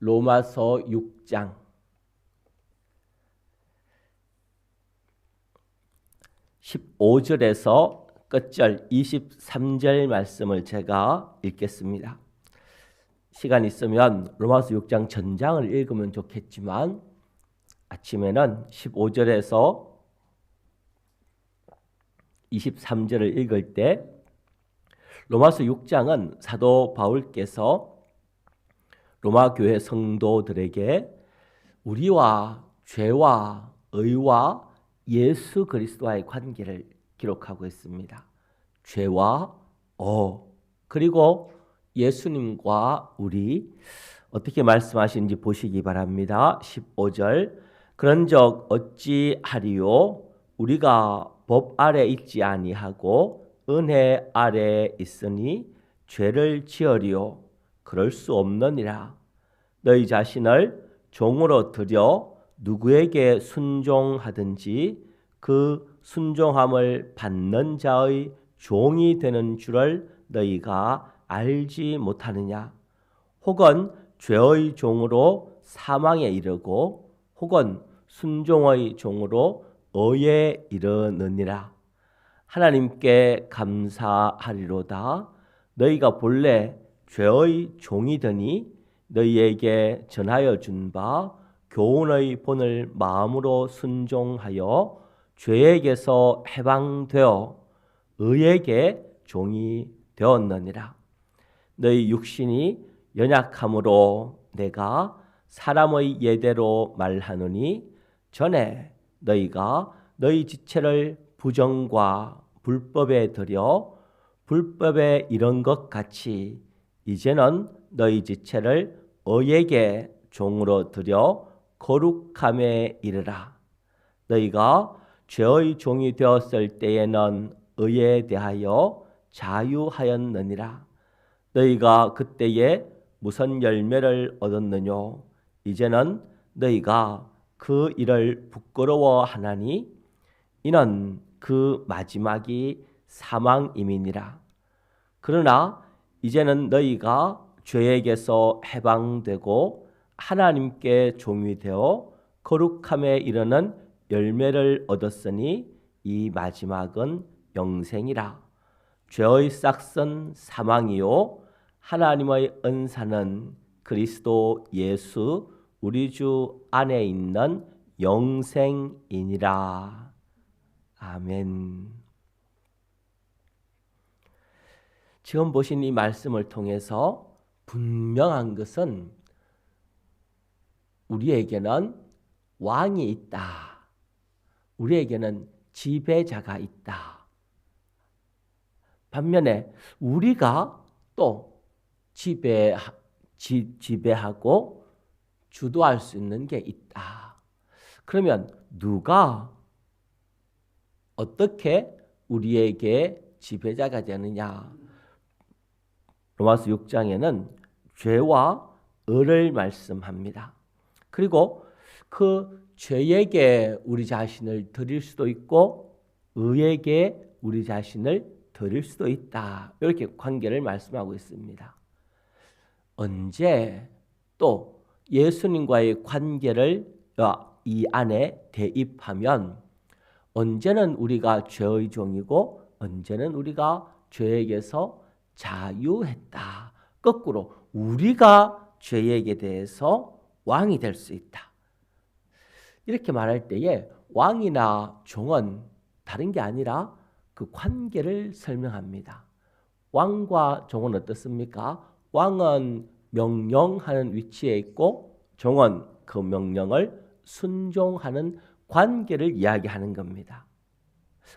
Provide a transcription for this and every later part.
로마서 6장 15절에서 끝절 23절 말씀을 제가 읽겠습니다. 시간 있으면 로마서 6장 전장을 읽으면 좋겠지만 아침에는 15절에서 23절을 읽을 때 로마서 6장은 사도 바울께서 로마 교회 성도들에게 우리와 죄와 의와 예수 그리스도와의 관계를 기록하고 있습니다. 죄와 어 그리고 예수님과 우리 어떻게 말씀하시는지 보시기 바랍니다. 15절 그런적 어찌 하리요 우리가 법 아래 있지 아니하고 은혜 아래 있으니 죄를 지으리요 그럴 수 없느니라. 너희 자신을 종으로 들여 누구에게 순종하든지 그 순종함을 받는 자의 종이 되는 줄을 너희가 알지 못하느냐? 혹은 죄의 종으로 사망에 이르고 혹은 순종의 종으로 어에 이르느니라. 하나님께 감사하리로다. 너희가 본래 죄의 종이더니 너희에게 전하여 준 바 교훈의 본을 마음으로 순종하여 죄에게서 해방되어 의에게 종이 되었느니라. 너희 육신이 연약함으로 내가 사람의 예대로 말하노니 전에 너희가 너희 지체를 부정과 불법에 들여 불법에 이런 것 같이 이제는 너희 지체를 어에게 종으로 들여 거룩함에 이르라. 너희가 죄의 종이 되었을 때에는 의에 대하여 자유하였느니라. 너희가 그때에 무슨 열매를 얻었느냐? 이제는 너희가 그 일을 부끄러워하나니 이는 그 마지막이 사망임이니라. 그러나 이제는 너희가 죄에게서 해방되고 하나님께 종이 되어 거룩함에 이르는 열매를 얻었으니 이 마지막은 영생이라. 죄의 싹은 사망이요 하나님의 은사는 그리스도 예수 우리 주 안에 있는 영생이니라. 아멘. 지금 보신 이 말씀을 통해서 분명한 것은 우리에게는 왕이 있다. 우리에게는 지배자가 있다. 반면에 우리가 또 지배, 지, 지배하고 주도할 수 있는 게 있다. 그러면 누가 어떻게 우리에게 지배자가 되느냐? 로마서 6장에는 죄와 의를 말씀합니다. 그리고 그 죄에게 우리 자신을 드릴 수도 있고 의에게 우리 자신을 드릴 수도 있다. 이렇게 관계를 말씀하고 있습니다. 언제 또 예수님과의 관계를 이 안에 대입하면 언제는 우리가 죄의 종이고 언제는 우리가 죄에게서 자유했다. 거꾸로 우리가 죄에게 대해서 왕이 될 수 있다. 이렇게 말할 때에 왕이나 종은 다른 게 아니라 그 관계를 설명합니다. 왕과 종은 어떻습니까? 왕은 명령하는 위치에 있고 종은 그 명령을 순종하는 관계를 이야기하는 겁니다.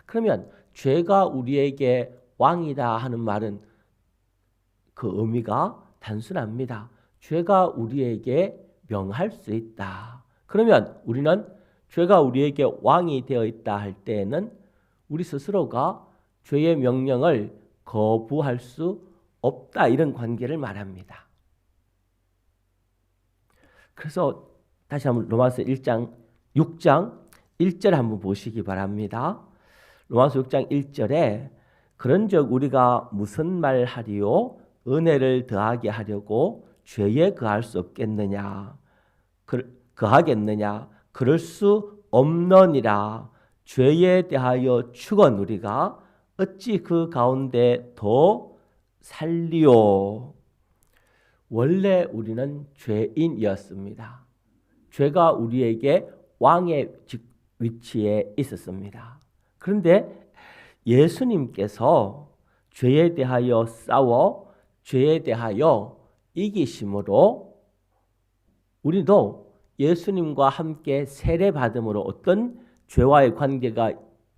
그러면 죄가 우리에게 왕이다 하는 말은 그 의미가 단순합니다. 죄가 우리에게 명할 수 있다. 그러면 우리는 죄가 우리에게 왕이 되어 있다 할 때에는 우리 스스로가 죄의 명령을 거부할 수 없다 이런 관계를 말합니다. 그래서 다시 한번 로마서 1장 6장 1절 한번 보시기 바랍니다. 로마서 6장 1절에 그런즉 우리가 무슨 말 하리요 은혜를 더하게 하려고 죄에 거할 수 없겠느냐? 그, 거하겠느냐? 그럴 수 없느니라. 죄에 대하여 죽은 우리가 어찌 그 가운데 더 살리오? 원래 우리는 죄인이었습니다. 죄가 우리에게 왕의 위치에 있었습니다. 그런데 예수님께서 죄에 대하여 싸워 죄에 대하여 이기심으로 우리도 예수님과 함께 세례 받음으로 어떤 죄와의 관계가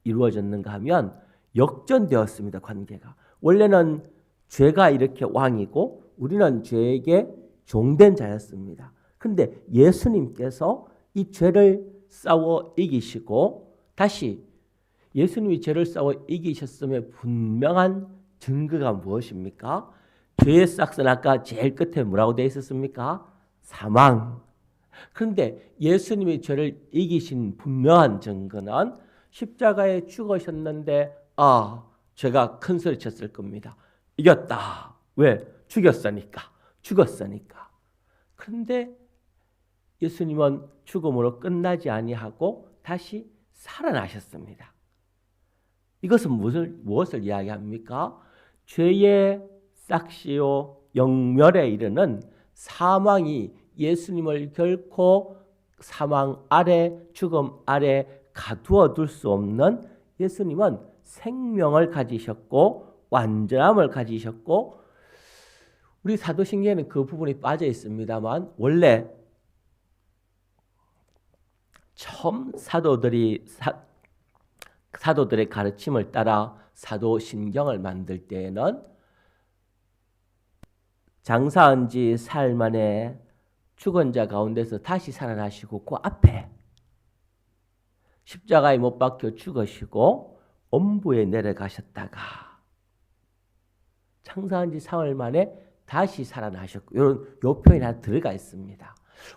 이루어졌는가 하면 역전되었습니다. 관계가 원래는 죄가 이렇게 왕이고 우리는 죄에게 종된 자였습니다. 그런데 예수님께서 이 죄를 싸워 이기시고 다시 예수님이 죄를 싸워 이기셨음의 분명한 증거가 무엇입니까? 죄의 싹은 아까 제일 끝에 뭐라고 되어 있었습니까? 사망. 그런데 예수님이 죄를 이기신 분명한 증거는 십자가에 죽으셨는데 아 죄가 큰 소리 쳤을 겁니다. 이겼다. 왜? 죽였으니까. 죽었으니까. 그런데 예수님은 죽음으로 끝나지 아니하고 다시 살아나셨습니다. 이것은 무엇을, 무엇을 이야기합니까? 죄의 싹시오 영멸에 이르는 사망이 예수님을 결코 사망 아래 죽음 아래 가두어 둘 수 없는 예수님은 생명을 가지셨고 완전함을 가지셨고 우리 사도신경에는 그 부분이 빠져 있습니다만 원래 처음 사도들이 사, 사도들의 가르침을 따라 사도신경을 만들 때에는 장사한 지 사흘 만에 죽은 자 가운데서 다시 살아나시고 그 앞에 십자가에 못 박혀 죽으시고 엄부에 내려가셨다가 창사한 지 사흘 만에 다시 살아나셨고 이런 요 표현이 하나 들어가 있습니다.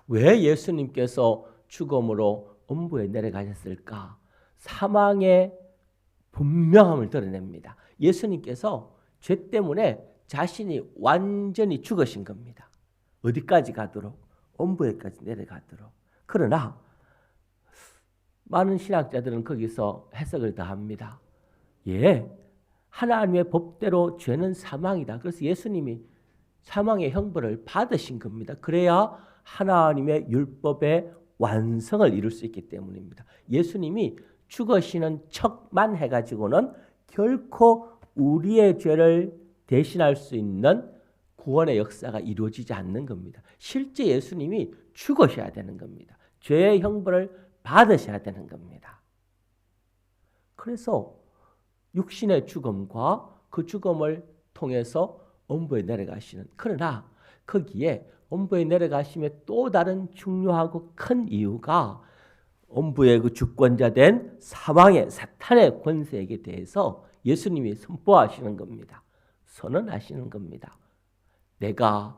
왜 예수님께서 죽음으로 엄부에 내려가셨을까? 사망의 분명함을 드러냅니다. 예수님께서 죄 때문에 자신이 완전히 죽으신 겁니다. 어디까지 가도록? 엄부에까지 내려가도록. 그러나 많은 신학자들은 거기서 해석을 다 합니다. 예, 하나님의 법대로 죄는 사망이다. 그래서 예수님이 사망의 형벌을 받으신 겁니다. 그래야 하나님의 율법의 완성을 이룰 수 있기 때문입니다. 예수님이 죽으시는 척만 해가지고는 결코 우리의 죄를 대신할 수 있는 구원의 역사가 이루어지지 않는 겁니다. 실제 예수님이 죽으셔야 되는 겁니다. 죄의 형벌을 받으셔야 되는 겁니다. 그래서 육신의 죽음과 그 죽음을 통해서 엄부에 내려가시는 그러나 거기에 엄부에 내려가심의 또 다른 중요하고 큰 이유가 엄부의 그 주권자 된 사망의 사탄의 권세에 대해서 예수님이 선포하시는 겁니다. 선언하시는 겁니다. 내가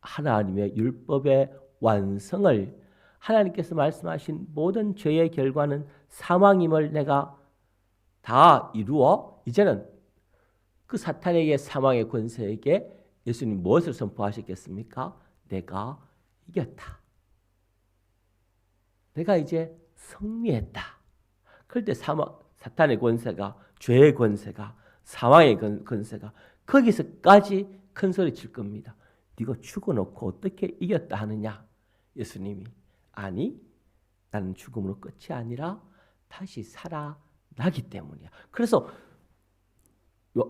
하나님의 율법의 완성을 하나님께서 말씀하신 모든 죄의 결과는 사망임을 내가 다 이루어 이제는 그 사탄에게 사망의 권세에게 예수님 무엇을 선포하셨겠습니까? 내가 이겼다. 내가 이제 승리했다. 그럴 때 사탄의 권세가 죄의 권세가 사망의 권세가 거기서까지 큰 소리 칠 겁니다. 네가 죽어놓고 어떻게 이겼다 하느냐? 예수님이 아니 나는 죽음으로 끝이 아니라 다시 살아나기 때문이야. 그래서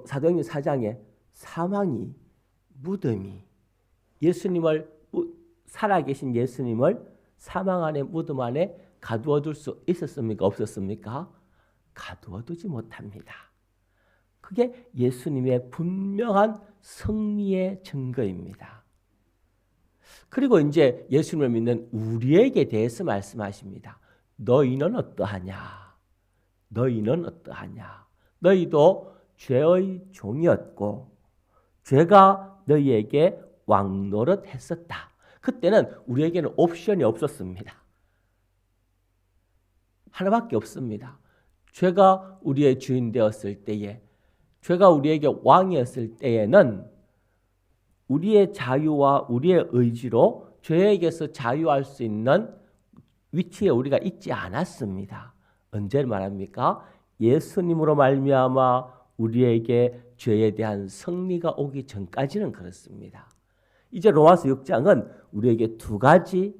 사도행전 4장에 사망이 무덤이 예수님을 살아계신 예수님을 사망 안에 무덤 안에 가두어둘 수 있었습니까? 없었습니까? 가두어두지 못합니다. 그게 예수님의 분명한 승리의 증거입니다. 그리고 이제 예수님을 믿는 우리에게 대해서 말씀하십니다. 너희는 어떠하냐? 너희는 어떠하냐? 너희도 죄의 종이었고 죄가 너희에게 왕노릇 했었다. 그때는 우리에게는 옵션이 없었습니다. 하나밖에 없습니다. 죄가 우리의 주인 되었을 때에 죄가 우리에게 왕이었을 때에는 우리의 자유와 우리의 의지로 죄에게서 자유할 수 있는 위치에 우리가 있지 않았습니다. 언제 말합니까? 예수님으로 말미암아 우리에게 죄에 대한 승리가 오기 전까지는 그렇습니다. 이제 로마서 6장은 우리에게 두 가지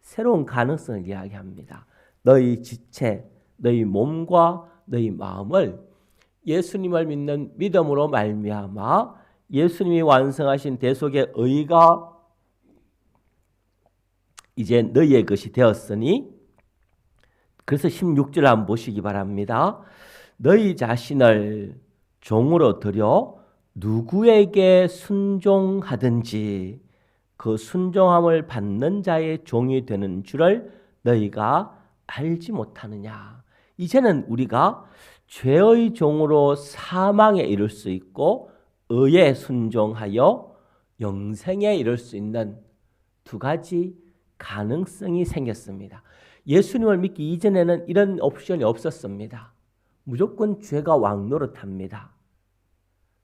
새로운 가능성을 이야기합니다. 너희 지체, 너희 몸과 너희 마음을 예수님을 믿는 믿음으로 말미암아 예수님이 완성하신 대속의 의가 이제 너희의 것이 되었으니 그래서 16절 한번 보시기 바랍니다. 너희 자신을 종으로 들여 누구에게 순종하든지 그 순종함을 받는 자의 종이 되는 줄을 너희가 알지 못하느냐. 이제는 우리가 죄의 종으로 사망에 이를 수 있고 의에 순종하여 영생에 이를 수 있는 두 가지 가능성이 생겼습니다. 예수님을 믿기 이전에는 이런 옵션이 없었습니다. 무조건 죄가 왕노릇합니다.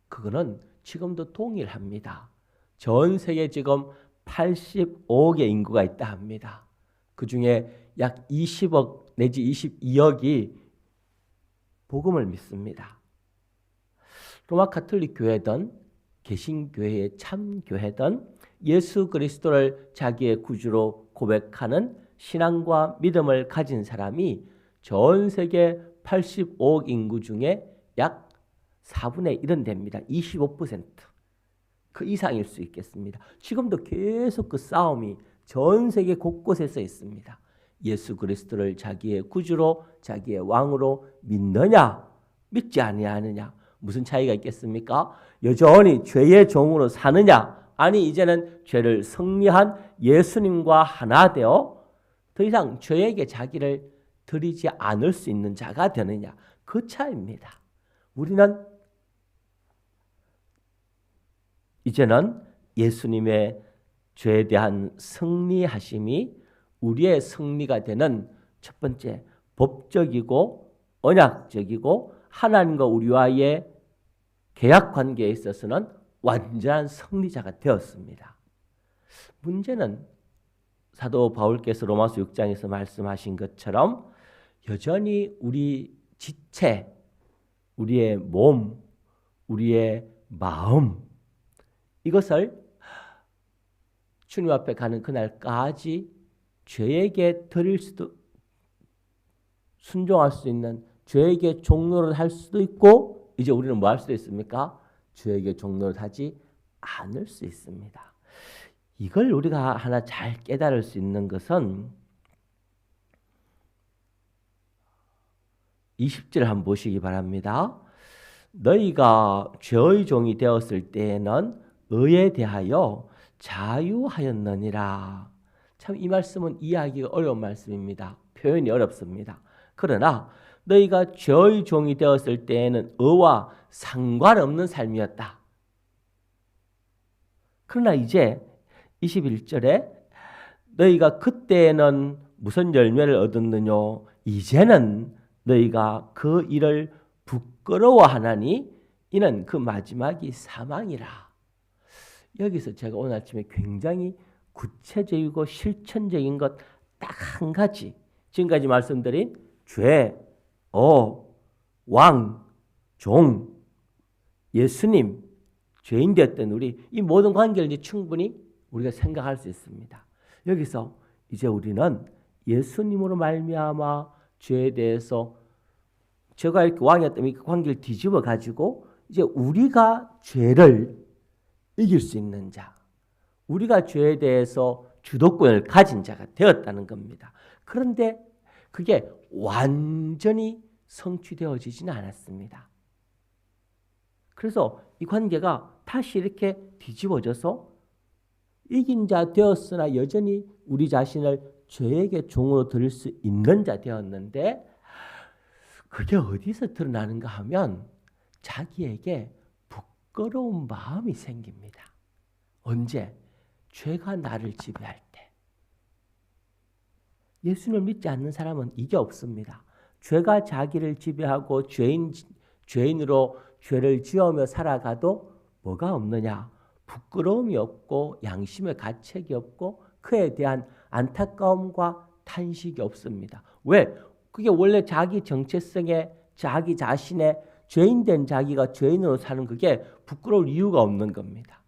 그거는 지금도 동일합니다. 전 세계 지금 85억의 인구가 있다 합니다. 그 중에 약 20억 내지 22억이 복음을 믿습니다. 로마 카톨릭 교회든 개신교회의 참교회든 예수 그리스도를 자기의 구주로 고백하는 신앙과 믿음을 가진 사람이 전 세계 85억 인구 중에 약 4분의 1은 됩니다. 25%. 그 이상일 수 있겠습니다. 지금도 계속 그 싸움이 전 세계 곳곳에서 있습니다. 예수 그리스도를 자기의 구주로 자기의 왕으로 믿느냐 믿지 아니하느냐 무슨 차이가 있겠습니까? 여전히 죄의 종으로 사느냐 아니 이제는 죄를 승리한 예수님과 하나 되어 더 이상 죄에게 자기를 드리지 않을 수 있는 자가 되느냐 그 차이입니다. 우리는 이제는 예수님의 죄에 대한 승리하심이 우리의 승리가 되는 첫 번째 법적이고 언약적이고 하나님과 우리와의 계약 관계에 있어서는 완전한 승리자가 되었습니다. 문제는 사도 바울께서 로마서 6장에서 말씀하신 것처럼 여전히 우리 지체, 우리의 몸, 우리의 마음 이것을 주님 앞에 가는 그날까지 죄에게 드릴 수도 순종할 수 있는 죄에게 종로를 할 수도 있고 이제 우리는 뭐 할 수도 있습니까? 죄에게 종로를 하지 않을 수 있습니다. 이걸 우리가 하나 잘 깨달을 수 있는 것은 20절 한번 보시기 바랍니다. 너희가 죄의 종이 되었을 때에는 의에 대하여 자유하였느니라. 참 이 말씀은 이해하기가 어려운 말씀입니다. 표현이 어렵습니다. 그러나 너희가 죄의 종이 되었을 때에는 의와 상관없는 삶이었다. 그러나 이제 21절에 너희가 그때에는 무슨 열매를 얻었느냐 이제는 너희가 그 일을 부끄러워하나니 이는 그 마지막이 사망이라. 여기서 제가 오늘 아침에 굉장히 구체적이고 실천적인 것 딱 한 가지 지금까지 말씀드린 죄, 어, 왕, 종, 예수님, 죄인 되었던 우리 이 모든 관계를 이제 충분히 우리가 생각할 수 있습니다. 여기서 이제 우리는 예수님으로 말미암아 죄에 대해서 제가 이렇게 왕이었다면 이 관계를 뒤집어 가지고 이제 우리가 죄를 이길 수 있는 자, 우리가 죄에 대해서 주도권을 가진 자가 되었다는 겁니다. 그런데 그게 완전히 성취되어지지는 않았습니다. 그래서 이 관계가 다시 이렇게 뒤집어져서 이긴 자 되었으나 여전히 우리 자신을 죄에게 종으로 드릴 수 있는 자 되었는데 그게 어디서 드러나는가 하면 자기에게 부끄러운 마음이 생깁니다. 언제? 죄가 나를 지배할 때. 예수님을 믿지 않는 사람은 이게 없습니다. 죄가 자기를 지배하고 죄인, 죄인으로 죄를 지으며 살아가도 뭐가 없느냐? 부끄러움이 없고 양심의 가책이 없고 그에 대한 안타까움과 탄식이 없습니다. 왜? 그게 원래 자기 정체성에 자기 자신의 죄인된 자기가 죄인으로 사는 그게 부끄러울 이유가 없는 겁니다.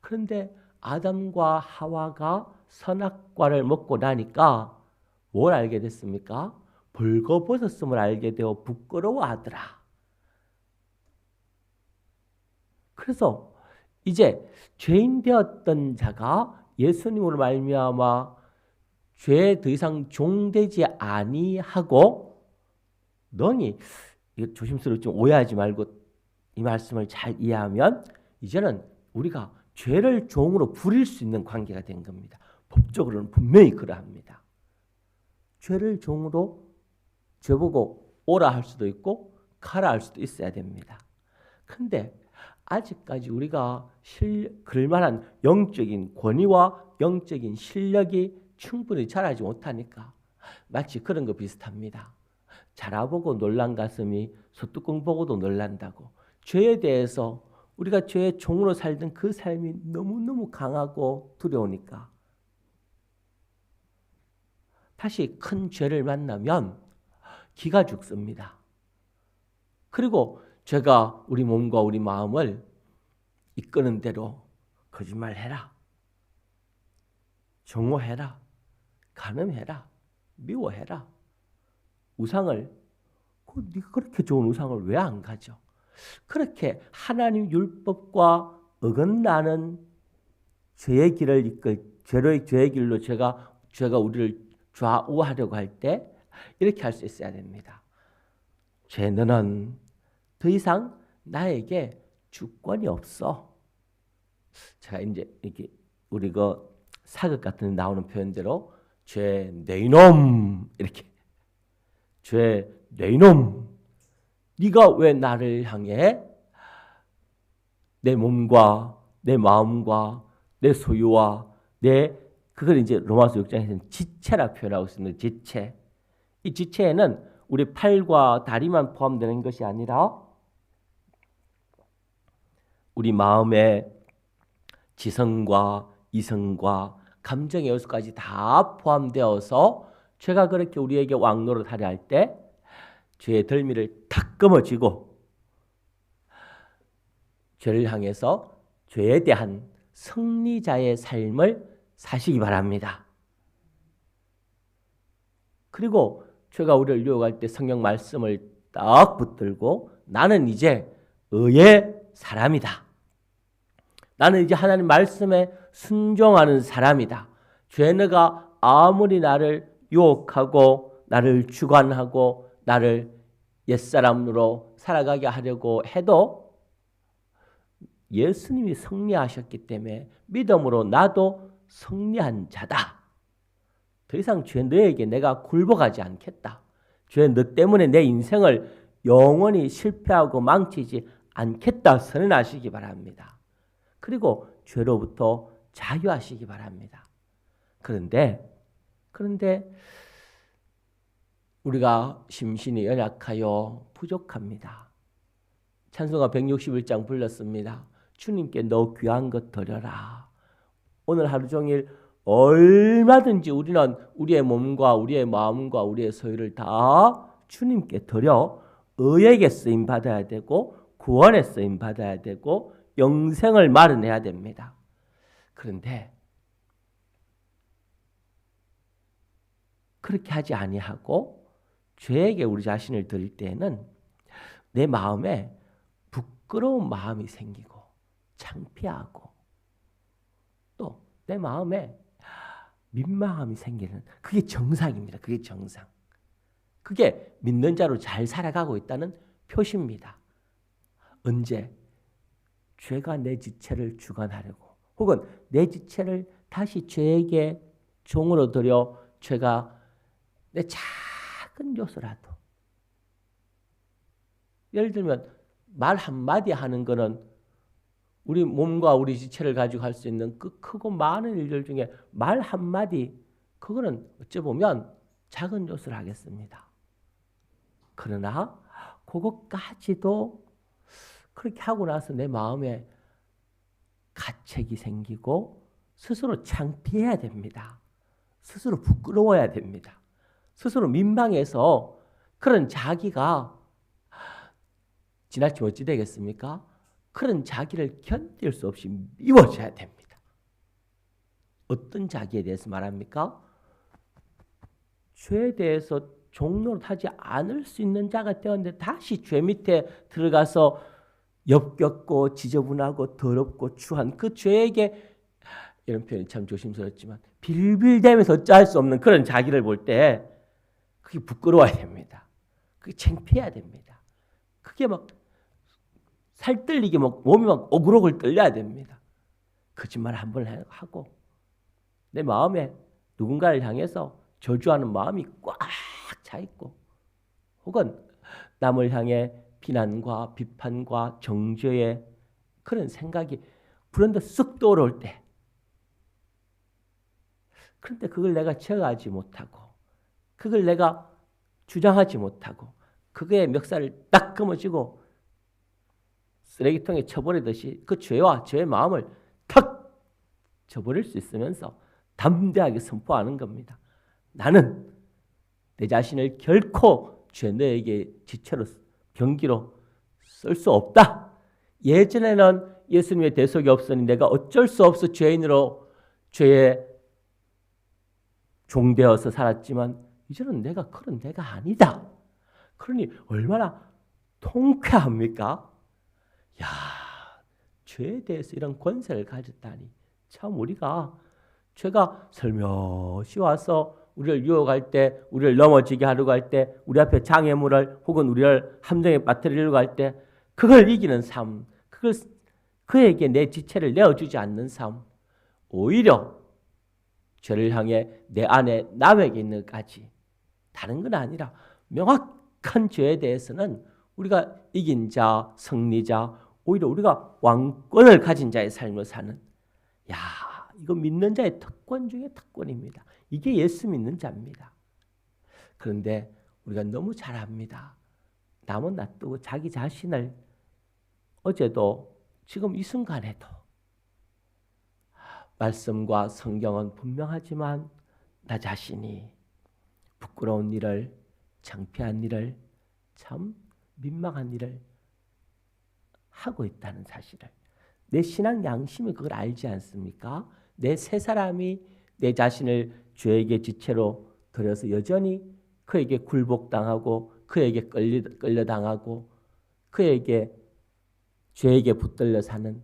그런데 아담과 하와가 선악과를 먹고 나니까 뭘 알게 됐습니까? 벌거벗었음을 알게 되어 부끄러워하더라. 그래서 이제 죄인 되었던 자가 예수님으로 말미암아 죄에 더 이상 종되지 아니하고 너니 조심스럽게 좀 오해하지 말고 이 말씀을 잘 이해하면 이제는 우리가 죄를 종으로 부릴 수 있는 관계가 된 겁니다. 법적으로는 분명히 그러합니다. 죄를 종으로 죄보고 오라 할 수도 있고 가라 할 수도 있어야 됩니다. 근데 아직까지 우리가 실, 그럴 만한 영적인 권위와 영적인 실력이 충분히 자라지 못하니까 마치 그런 거 비슷합니다. 자라보고 놀란 가슴이 소뚜껑 보고도 놀란다고 죄에 대해서 우리가 죄의 종으로 살던 그 삶이 너무너무 강하고 두려우니까 다시 큰 죄를 만나면 기가 죽습니다. 그리고 죄가 우리 몸과 우리 마음을 이끄는 대로 거짓말해라. 정오해라. 간음해라. 미워해라. 우상을 그 네가 그렇게 좋은 우상을 왜 안 가져? 그렇게 하나님 율법과 어긋나는 죄의 길을 이끌 죄의 죄의 길로 죄가 죄가 우리를 좌우하려고 할 때 이렇게 할 수 있어야 됩니다. 죄는 더 이상 나에게 주권이 없어. 제가 이제 이렇게 우리 그 사극 같은 데 나오는 표현대로 죄 내놈 이렇게 죄 내놈 네가 왜 나를 향해 내 몸과 내 마음과 내 소유와 내 그걸 이제 로마서 6장에서는 지체라 표현하고 있습니다. 지체. 이 지체에는 우리 팔과 다리만 포함되는 것이 아니라 우리 마음의 지성과 이성과 감정의 요소까지 다 포함되어서 죄가 그렇게 우리에게 왕노릇하려 할 때 죄의 덜미를 탁 끊어지고 죄를 향해서 죄에 대한 승리자의 삶을 사시기 바랍니다. 그리고 죄가 우리를 유혹할 때 성경 말씀을 딱 붙들고 나는 이제 의의 사람이다. 나는 이제 하나님 말씀에 순종하는 사람이다. 죄가 아무리 나를 유혹하고 나를 주관하고 나를 옛사람으로 살아가게 하려고 해도 예수님이 승리하셨기 때문에 믿음으로 나도 승리한 자다. 더 이상 죄 너에게 내가 굴복하지 않겠다. 죄너 때문에 내 인생을 영원히 실패하고 망치지 않겠다 선언하시기 바랍니다. 그리고 죄로부터 자유하시기 바랍니다. 그런데 그런데 우리가 심신이 연약하여 부족합니다. 찬송가 161장 불렀습니다. 주님께 너 귀한 것 드려라. 오늘 하루 종일 얼마든지 우리는 우리의 몸과 우리의 마음과 우리의 소유를 다 주님께 드려 의에게 쓰임 받아야 되고 구원에 쓰임 받아야 되고 영생을 마련해야 됩니다. 그런데 그렇게 하지 아니하고 죄에게 우리 자신을 드릴 때는 내 마음에 부끄러운 마음이 생기고 창피하고 또 내 마음에 민망함이 생기는 그게 정상입니다. 그게 정상. 그게 믿는 자로 잘 살아가고 있다는 표시입니다. 언제 죄가 내 지체를 주관하려고 혹은 내 지체를 다시 죄에게 종으로 들여 죄가 내 작은 요소라도 예를 들면 말 한마디 하는 거는 우리 몸과 우리 지체를 가지고 할 수 있는 그 크고 많은 일들 중에 말 한마디 그거는 어찌 보면 작은 요소를 하겠습니다. 그러나 그것까지도 그렇게 하고 나서 내 마음에 가책이 생기고 스스로 창피해야 됩니다. 스스로 부끄러워야 됩니다. 스스로 민망해서 그런 자기가 지나치면 어찌 되겠습니까? 그런 자기를 견딜 수 없이 미워져야 됩니다. 어떤 자기에 대해서 말합니까? 죄에 대해서 종노릇하지 않을 수 있는 자가 되었는데 다시 죄 밑에 들어가서 역겹고 지저분하고 더럽고 추한 그 죄에게 이런 표현이 참 조심스럽지만 빌빌대면서 어찌할 수 없는 그런 자기를 볼 때 그게 부끄러워야 됩니다. 그게 창피해야 됩니다. 그게 막 살떨리게 막 몸이 막 오글오글 떨려야 됩니다. 거짓말 한 번 하고 내 마음에 누군가를 향해서 저주하는 마음이 꽉 차 있고 혹은 남을 향해 비난과 비판과 정죄의 그런 생각이 불현듯 쓱 떠오를 때 그런데 그걸 내가 제어하지 못하고 그걸 내가 주장하지 못하고 그거의 멱살을 딱 끊어지고 쓰레기통에 쳐버리듯이 그 죄와 죄의 마음을 탁 쳐버릴 수 있으면서 담대하게 선포하는 겁니다. 나는 내 자신을 결코 죄 너에게 지체로 병기로 쓸 수 없다. 예전에는 예수님의 대속이 없으니 내가 어쩔 수 없어 죄인으로 죄에 종되어서 살았지만 이제는 내가 그런 내가 아니다. 그러니 얼마나 통쾌합니까? 야, 죄에 대해서 이런 권세를 가졌다니 참 우리가 죄가 살며시 와서 우리를 유혹할 때, 우리를 넘어지게 하려고 할 때, 우리 앞에 장애물을 혹은 우리를 함정에 빠뜨리려고 할 때, 그걸 이기는 삶, 그걸 그에게 내 지체를 내어주지 않는 삶, 오히려 죄를 향해 내 안에 남에게 있는 것까지 다른 건 아니라 명확한 죄에 대해서는 우리가 이긴 자, 승리자, 오히려 우리가 왕권을 가진 자의 삶을 사는 야 이거 믿는 자의 특권 중에 특권입니다. 이게 예수 믿는 자입니다. 그런데 우리가 너무 잘 압니다. 남은 놔두고 자기 자신을 어제도 지금 이 순간에도 말씀과 성경은 분명하지만 나 자신이 부끄러운 일을 창피한 일을 참 민망한 일을 하고 있다는 사실을 내 신앙 양심이 그걸 알지 않습니까? 내새 사람이 내 자신을 죄에게 지체로 들여서 여전히 그에게 굴복당하고 그에게 끌려, 끌려당하고 그에게 죄에게 붙들려 사는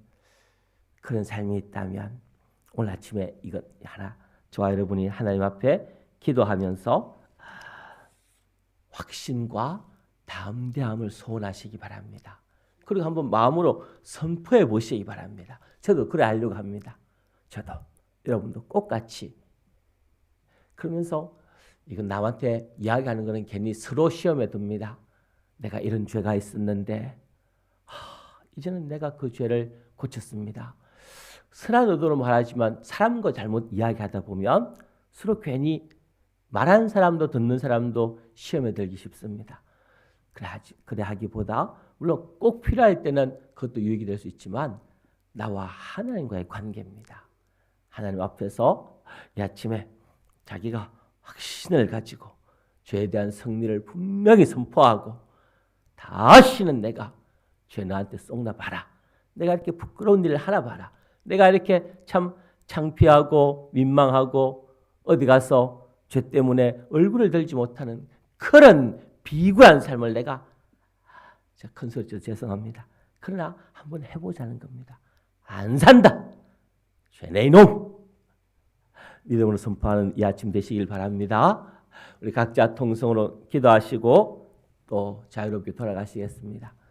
그런 삶이 있다면 오늘 아침에 이것 하나 저와 여러분이 하나님 앞에 기도하면서 확신과 담대함을 소원하시기 바랍니다. 그리고 한번 마음으로 선포해 보시기 바랍니다. 저도 그래 하려고 합니다. 저도 여러분도 똑같이 그러면서 이건 남한테 이야기하는 거는 괜히 서로 시험에 듭니다. 내가 이런 죄가 있었는데 하, 이제는 내가 그 죄를 고쳤습니다. 선한 의도로 말하지만 사람과 잘못 이야기하다 보면 서로 괜히 말하는 사람도 듣는 사람도 시험에 들기 쉽습니다. 그래, 하지, 그래 하기보다 물론 꼭 필요할 때는 그것도 유익이 될 수 있지만 나와 하나님과의 관계입니다. 하나님 앞에서 이 아침에 자기가 확신을 가지고 죄에 대한 승리를 분명히 선포하고 다시는 내가 죄 나한테 쏙나 봐라. 내가 이렇게 부끄러운 일을 하나 봐라. 내가 이렇게 참 창피하고 민망하고 어디 가서 죄 때문에 얼굴을 들지 못하는 그런 비굴한 삶을 내가 큰 소리로 죄송합니다. 그러나 한번 해보자는 겁니다. 안 산다. 죄내 이놈. 믿음으로 선포하는 이 아침 되시길 바랍니다. 우리 각자 통성으로 기도하시고 또 자유롭게 돌아가시겠습니다.